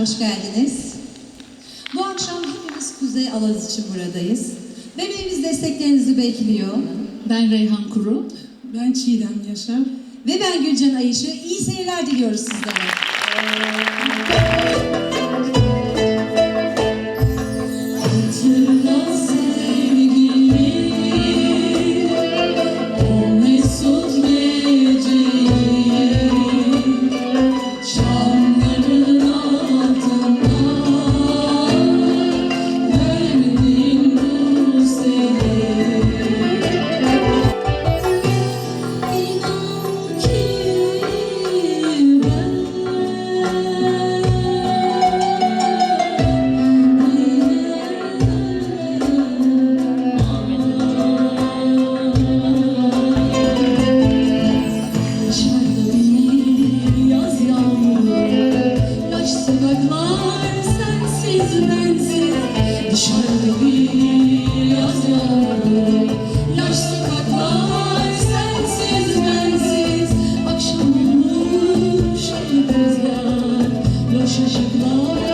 hoş geldiniz. Bu akşam hepimiz Kuzey Alaz için buradayız. Bebeğimiz desteklerinizi bekliyor. Ben Reyhan Kuru. Ben Çiğdem Yaşar. Ve ben Gülcan Ayış'ı. İyi seyirler diliyoruz sizlere. Ee, Боже, благо.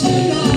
say